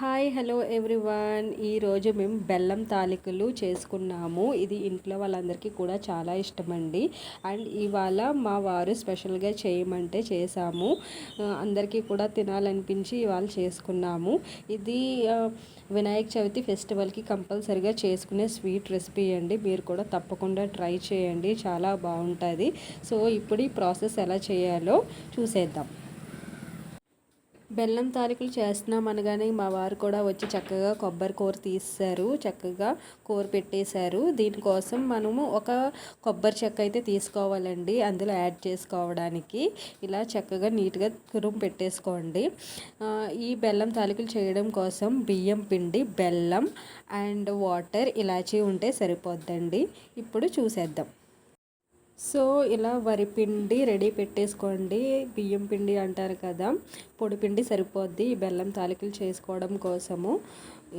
Hi hello everyone ఈరోజు మేము బెల్లం తాలికలు చేసుకున్నాము. ఇది ఇంట్లో వాళ్ళందరికీ కూడా చాలా ఇష్టమండి. అండ్ ఇవాళ మా వారు స్పెషల్గా చేయమంటే చేసాము అందరికీ కూడా తినాలనిపించి ఇవాళ చేసుకున్నాము. ఇది వినాయక చవితి ఫెస్టివల్కి కంపల్సరిగా చేసుకునే స్వీట్ రెసిపీ అండి. మీరు కూడా తప్పకుండా ట్రై చేయండి. చాలా బాగుంటుంది. సో ఇప్పుడు ఈ ప్రాసెస్ ఎలా చేయాలో చూసేద్దాం. బెల్లం తాలికలు చేస్తున్నాం అనగానే మా వారు కూడా వచ్చి చక్కగా కొబ్బరి కూర తీస్తారు చక్కగా కూర పెట్టేశారు. దీనికోసం మనము ఒక కొబ్బరి చెక్క అయితే తీసుకోవాలండి. అందులో యాడ్ చేసుకోవడానికి. ఇలా చక్కగా నీట్గా తురుము పెట్టేసుకోండి. ఈ బెల్లం తాలికలు చేయడం కోసం బియ్యం పిండి బెల్లం అండ్ వాటర్ ఇలాచీ ఉంటే సరిపోద్దండి. ఇప్పుడు చూసేద్దాం. సో ఇలా వరి పిండి రెడీ పెట్టేసుకోండి. బియ్యం పిండి అంటారు కదా పొడి పిండి సరిపోద్ది ఈ బెల్లం తాలికలు చేసుకోవడం కోసము.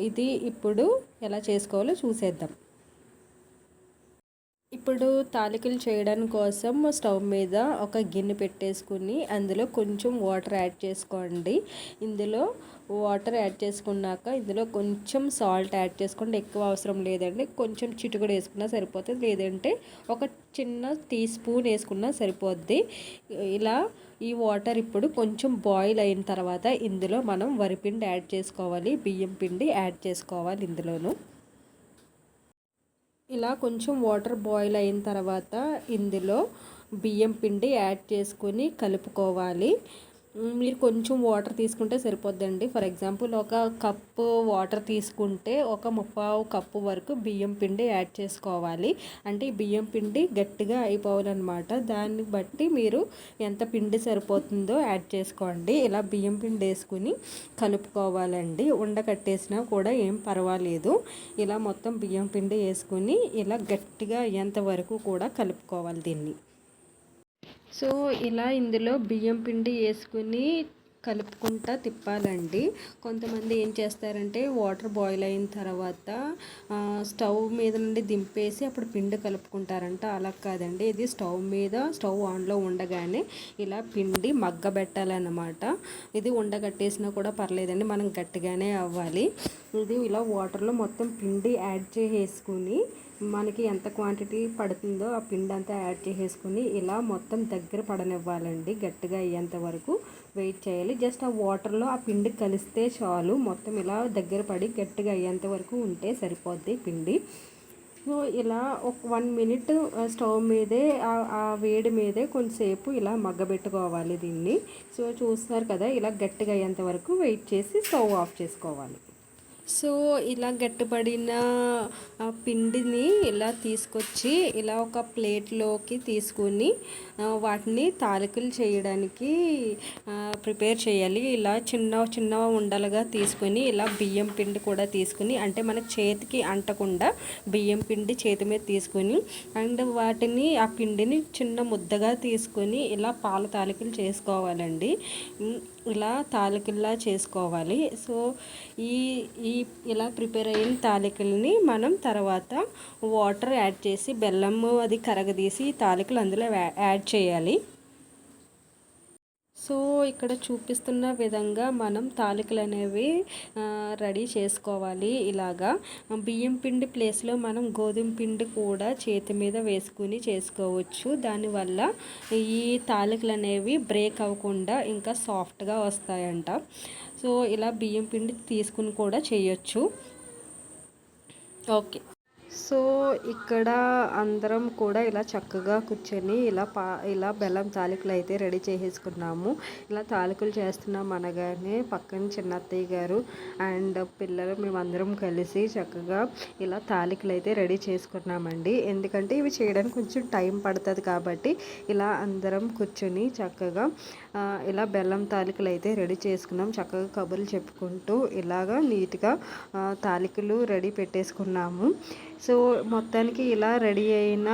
ఇది ఇప్పుడు ఎలా చేసుకోవాలో చూసేద్దాం. ఇప్పుడు తాలికలు చేయడం కోసం స్టవ్ మీద ఒక గిన్నె పెట్టేసుకుని అందులో కొంచెం వాటర్ యాడ్ చేసుకోండి. ఇందులో వాటర్ యాడ్ చేసుకున్నాక ఇందులో కొంచెం సాల్ట్ యాడ్ చేసుకోండి. ఎక్కువ అవసరం లేదండి. కొంచెం చిటుకుడు వేసుకున్నా సరిపోతుంది. లేదంటే ఒక చిన్న టీ స్పూన్ వేసుకున్నా సరిపోద్ది. ఇలా ఈ వాటర్ ఇప్పుడు కొంచెం బాయిల్ అయిన తర్వాత ఇందులో మనం వరిపిండి యాడ్ చేసుకోవాలి. బియ్యం పిండి యాడ్ చేసుకోవాలి ఇందులోను. ఇలా కొంచెం వాటర్ బాయిల్ అయిన తర్వాత ఇందులో బియ్యం పిండి యాడ్ చేసుకొని కలుపుకోవాలి. మీరు కొంచెం వాటర్ తీసుకుంటే సరిపోద్దండి. ఫర్ ఎగ్జాంపుల్ ఒక కప్పు వాటర్ తీసుకుంటే ఒక ముప్పావు కప్పు వరకు బియ్యం పిండి యాడ్ చేసుకోవాలి. అంటే ఈ బియ్యం పిండి గట్టిగా అయిపోవాలన్నమాట. దాన్ని బట్టి మీరు ఎంత పిండి సరిపోతుందో యాడ్ చేసుకోండి. ఇలా బియ్యం పిండి వేసుకుని కలుపుకోవాలండి. ఉండకట్టేసినా కూడా ఏం పర్వాలేదు. ఇలా మొత్తం బియ్యం పిండి వేసుకుని ఇలా గట్టిగా అయ్యేంత వరకు కూడా కలుపుకోవాలి దీన్ని. సో ఇలా ఇందులో బియ్యం పిండి వేసుకుని కలుపుకుంటా తిప్పాలండి. కొంతమంది ఏం చేస్తారంటే వాటర్ బాయిల్ అయిన తర్వాత స్టవ్ మీద నుండి దింపేసి అప్పుడు పిండి కలుపుకుంటారంట. అలా కాదండి. ఇది స్టవ్ మీద స్టవ్ ఆన్లో ఉండగానే ఇలా పిండి మగ్గబెట్టాలన్నమాట. ఇది ఉండగట్టేసినా కూడా పర్లేదండి. మనం గట్టిగానే అవ్వాలి. ఇది ఇలా వాటర్లో మొత్తం పిండి యాడ్ చేసేసుకుని మనకి ఎంత క్వాంటిటీ పడుతుందో ఆ పిండి అంతా యాడ్ చేసేసుకుని ఇలా మొత్తం దగ్గర పడనివ్వాలండి. గట్టిగా అయ్యేంత వరకు వెయిట్ చేయాలి. జస్ట్ ఆ వాటర్లో ఆ పిండి కలిస్తే చాలు. మొత్తం ఇలా దగ్గర పడి గట్టిగా అయ్యేంత వరకు ఉంటే సరిపోద్ది పిండి. సో ఇలా ఒక వన్ మినిట్ స్టవ్ మీదే ఆ- వేడి మీదే కొంచెంసేపు ఇలా మగ్గబెట్టుకోవాలి దీన్ని. సో చూస్తున్నారు కదా ఇలా గట్టిగా అయ్యేంత వరకు వెయిట్ చేసి స్టవ్ ఆఫ్ చేసుకోవాలి. సో ఇలా గట్టిపడిన పిండిని ఇలా తీసుకొచ్చి ఇలా ఒక ప్లేట్లోకి తీసుకుని వాటిని తాలికలు చేయడానికి ప్రిపేర్ చేయాలి. ఇలా చిన్న చిన్న ఉండలుగా తీసుకుని ఇలా బియ్యం పిండి కూడా తీసుకుని అంటే మన చేతికి అంటకుండా బియ్యం పిండి చేతి మీద తీసుకుని అండ్ వాటిని ఆ పిండిని చిన్న ముద్దగా తీసుకొని ఇలా పాల తాలికలు చేసుకోవాలండి. ఇలా తాలికల్లా చేసుకోవాలి. సో ఈ ఈ ఇలా ప్రిపేర్ అయిన తాలికల్ని మనం తర్వాత వాటర్ యాడ్ చేసి బెల్లం అది కరగదీసి తాలికలు అందులో యాడ్ చేయాలి. సో ఇక్కడ చూపిస్తున్న విధంగా మనం తాలికలు అనేవి రెడీ చేసుకోవాలి ఇలాగా. బియ్యం పిండి ప్లేస్లో మనం గోధుమ పిండి కూడా చేతి మీద వేసుకుని చేసుకోవచ్చు. దానివల్ల ఈ తాలికలు అనేవి బ్రేక్ అవ్వకుండా ఇంకా సాఫ్ట్గా వస్తాయంట. సో ఇలా బియ్యం పిండి తీసుకుని కూడా చేయొచ్చు. ఓకే. సో ఇక్కడ అందరం కూడా ఇలా చక్కగా కూర్చొని ఇలా పా ఇలా బెల్లం తాలికలు అయితే రెడీ చేసేసుకున్నాము. ఇలా తాలికలు చేస్తున్నాం అనగానే పక్కన చిన్న అత్తయ్య గారు అండ్ పిల్లలు మేమందరం కలిసి చక్కగా ఇలా తాలికలు అయితే రెడీ చేసుకున్నామండి. ఎందుకంటే ఇవి చేయడానికి కొంచెం టైం పడుతుంది కాబట్టి ఇలా అందరం కూర్చొని చక్కగా ఇలా బెల్లం తాలికలు అయితే రెడీ చేసుకున్నాం. చక్కగా కబుర్లు చెప్పుకుంటూ ఇలాగా నీట్గా తాలికలు రెడీ పెట్టేసుకున్నాము. సో మొత్తానికి ఇలా రెడీ అయిన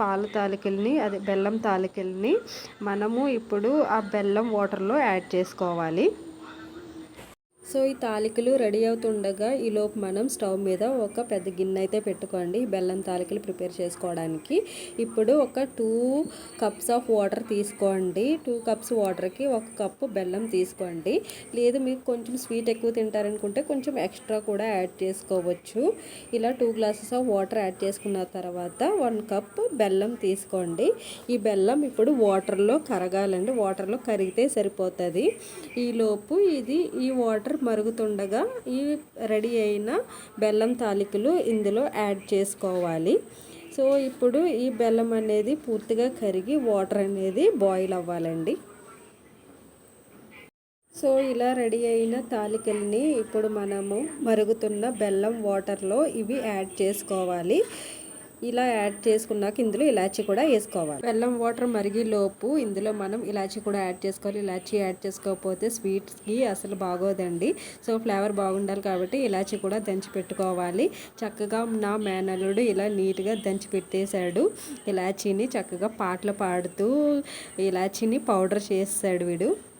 పాల తాలికల్ని అదే బెల్లం తాలికల్ని మనము ఇప్పుడు ఆ బెల్లం వాటర్లో యాడ్ చేసుకోవాలి. సో ఈ తాలికలు రెడీ అవుతుండగా ఈలోపు మనం స్టవ్ మీద ఒక పెద్ద గిన్నె అయితే పెట్టుకోండి బెల్లం తాలికలు ప్రిపేర్ చేసుకోవడానికి. ఇప్పుడు ఒక టూ కప్స్ ఆఫ్ వాటర్ తీసుకోండి. టూ కప్స్ వాటర్కి ఒక కప్పు బెల్లం తీసుకోండి. లేదు మీకు కొంచెం స్వీట్ ఎక్కువ తింటారనుకుంటే కొంచెం ఎక్స్ట్రా కూడా యాడ్ చేసుకోవచ్చు. ఇలా two glasses of water add చేసుకున్న తర్వాత వన్ కప్ బెల్లం తీసుకోండి. ఈ బెల్లం ఇప్పుడు వాటర్లో కరగాలండి. వాటర్లో కరిగితే సరిపోతుంది. ఈలోపు ఇది ఈ వాటర్ మరుగుతుండగా ఈ రెడీ అయిన బెల్లం తాలికలు ఇందులో యాడ్ చేసుకోవాలి. సో ఇప్పుడు ఈ బెల్లం అనేది పూర్తిగా కరిగి వాటర్ అనేది బాయిల్ అవ్వాలండి. సో ఇలా రెడీ అయిన తాలికల్ని ఇప్పుడు మనము మరుగుతున్న బెల్లం వాటర్లో ఇవి యాడ్ చేసుకోవాలి. ఇలా యాడ్ చేసుకున్నాక ఇందులో ఇలాచీ కూడా వేసుకోవాలి. బెల్లం వాటర్ మరిగిలోపు ఇందులో మనం ఇలాచీ కూడా యాడ్ చేసుకోవాలి. ఇలాచీ యాడ్ చేసుకోకపోతే స్వీట్స్కి అసలు బాగోదండి. సో ఫ్లేవర్ బాగుండాలి కాబట్టి ఇలాచీ కూడా దంచి పెట్టుకోవాలి. చక్కగా నా మేనల్లుడు ఇలా నీట్గా దంచి పెట్టేశాడు. ఇలాచీని చక్కగా పాటలు పాడుతూ ఇలాచీని పౌడర్ చేస్తాడు వీడు.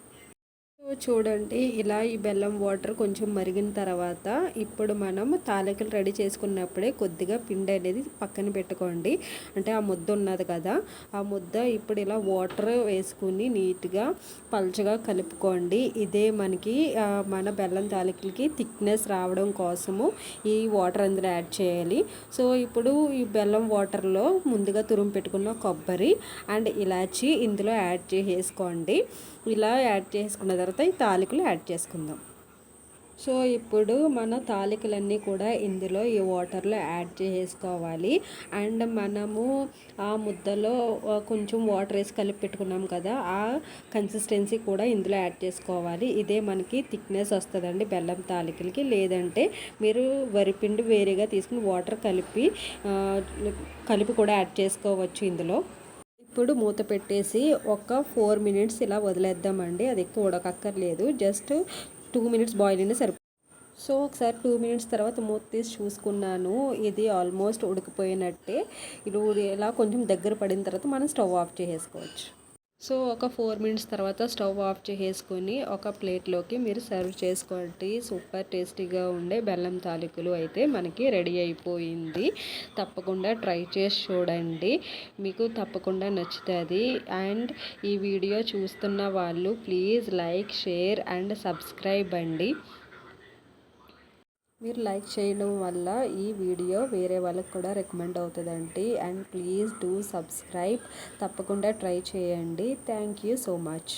చూడండి ఇలా ఈ బెల్లం వాటర్ కొంచెం మరిగిన తర్వాత ఇప్పుడు మనం తాలికలు రెడీ చేసుకున్నప్పుడే కొద్దిగా పిండి అనేది పక్కన పెట్టుకోండి. అంటే ఆ ముద్ద ఉన్నది కదా ఆ ముద్ద ఇప్పుడు ఇలా వాటర్ వేసుకుని నీట్గా పలుచగా కలుపుకోండి. ఇదే మనకి మన బెల్లం తాలికలకి థిక్నెస్ రావడం కోసము ఈ వాటర్ అందులో యాడ్ చేయాలి. సో ఇప్పుడు ఈ బెల్లం వాటర్లో ముందుగా తురుము పెట్టుకున్న కొబ్బరి అండ్ ఇలాచి ఇందులో యాడ్ చేసేసుకోండి. ఇలా యాడ్ చేసుకున్న తర్వాత ఈ తాలికలు యాడ్ చేసుకుందాం. సో ఇప్పుడు మన తాలికలన్నీ కూడా ఇందులో ఈ వాటర్లో యాడ్ చేసుకోవాలి. అండ్ మనము ఆ ముద్దలో కొంచెం వాటర్ వేసి కలిపి పెట్టుకున్నాం కదా ఆ కన్సిస్టెన్సీ కూడా ఇందులో యాడ్ చేసుకోవాలి. ఇదే మనకి థిక్నెస్ వస్తుందండి బెల్లం తాలికలకి. లేదంటే మీరు వరిపిండి వేరేగా తీసుకుని వాటర్ కలిపి కలిపి కూడా యాడ్ చేసుకోవచ్చు ఇందులో. ఇప్పుడు మూత పెట్టేసి ఒక ఫోర్ మినిట్స్ ఇలా వదిలేద్దామండి. అది ఎక్కువ ఉడకక్కర్లేదు. జస్ట్ టూ మినిట్స్ బాయిల్ అయినా సరిపో. సో ఒకసారి టూ మినిట్స్ తర్వాత మూత తీసి చూసుకున్నాను. ఇది ఆల్మోస్ట్ ఉడికిపోయినట్టే. ఇది ఇలా కొంచెం దగ్గర పడిన తర్వాత మనం స్టవ్ ఆఫ్ చేసేసుకోవచ్చు. సో ఒక ఫోర్ మినిట్స్ తర్వాత స్టవ్ ఆఫ్ చేసుకొని ఒక ప్లేట్లోకి మీరు సర్వ్ చేసుకోండి. సూపర్ టేస్టీగా ఉండే బెల్లం తాలికలు అయితే మనకి రెడీ అయిపోయింది. తప్పకుండా ట్రై చేసి చూడండి. మీకు తప్పకుండా నచ్చుతుంది. అండ్ ఈ వీడియో చూస్తున్న వాళ్ళు please like share and subscribe అండి. మీరు లైక్ చేయడం వల్ల ఈ వీడియో వేరే వాళ్ళకి కూడా రికమెండ్ అవుతుందండి. And please do subscribe. తప్పకుండా ట్రై చేయండి. Thank you so much.